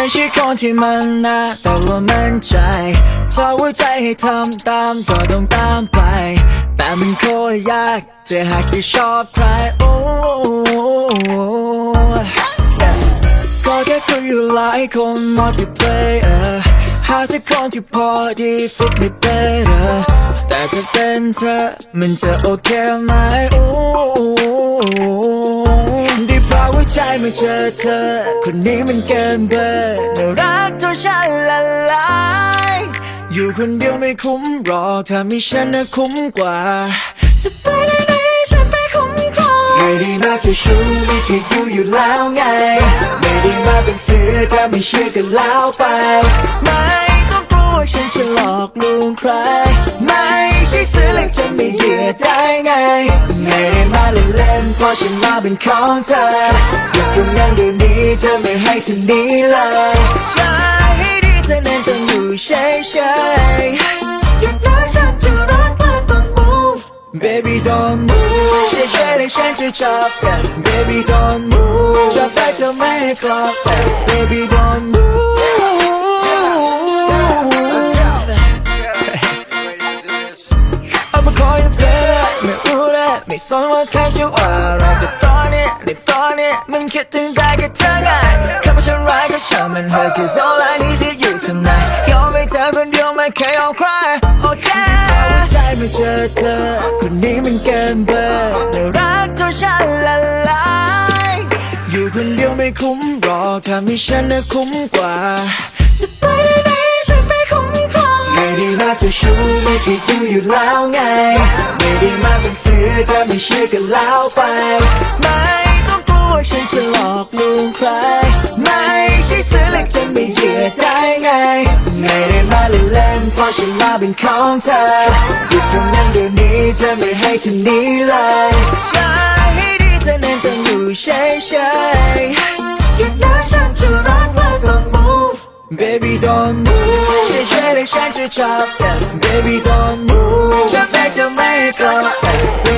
ไม่ใช่คนที่มันนะแต่ว่ามันใจถ้าหัวใจให้ทำตามก็ต้องตามไป แต่มันโคตรยากจะหากที่ชอบใครโอ้ก็แค่คุยอยู่หลายคน multiplayer หาสักคนที่พอดีฟิตไม่เ e เ t อแต่จะเป็นเธอมันจะโอเคไหมโอ้ ใจมาเจอเธอ คนนี้มันเกินเบอร์น่ารักเท่าฉันละลายอยู่คนเดียวไม่คุ้มหรอกถ้ามีฉันน่ะคุ้มกว่า จะไปไหนไหนฉันไปคุ้มครองไม่ได้มาจะชู้ไม่คิดอยู่อยู่แล้วไง ไม่ได้มาเป็นเสือถ้าไม่เชื่อก็แล้วไป ไม่ต้องกลัวฉันจะหลอกลวงใคร ไม่ใช่เสือเล็กจะไม่เกลียดได้ไง ไม่ได้มาเล่นๆ เพราะฉันมาเป็นของเธอหยุดตรงนั้นเดี๋ยวนี้เธอไม่ให้เธอหนี้เลยใช่ให้ดีเธอนั้นต้องอยู่เฉยๆหยุดนะฉันจะรักและต้อง move Baby don't move เฉยๆเลยฉันจะชอบแต่ Baby don't move ชอบแต่เธอไม่ให้กลับแต่ Baby don't move ไม่สนว่าใครจะว่าเราแต่ตอนนี้ในตอนนี้มันคิดถึงได้แค่เธอไงคำว่าฉันร้ายก็ช่างมันเถอะ cause all I need is you tonight ยอมให้เธอคนเดียวไม่เคยยอมใครโอเคใจไมาเจอเธอ คนนี้มันเกินเบอร์น่รักเท่าฉันละลายอยู่คนเดียวไม่คุ้มรอถ้ามีฉันน่ะคุ้มกว่าจะไปไหนไหนฉันไปคุ้มครองไม่ได้มาจะชู้ไม่คิดอยู่อยู่แล้วไงไม่ได้มาเป็น เสือถ้าไม่เชื่อก็แล้วไป ไม่ต้องกลัวฉันจะหลอกลวงใคร ไม่ใช่เสือเล็กจะไม่เหยียดได้ไง ไม่ได้มาเล่นๆเพราะฉันมาเป็นของเธอหยุดตรงนั้นเดี๋ยวนี้เธอไม่ให้เธอหนี้เลยใช่ให้ดีเธอนั้นต้องอยู่เฉยๆหยุดนฉันจะรักและต้อง move Baby don't move เฉยๆเลยฉันจะชอบ Baby don't move ชอบแต่จะไม่กลับ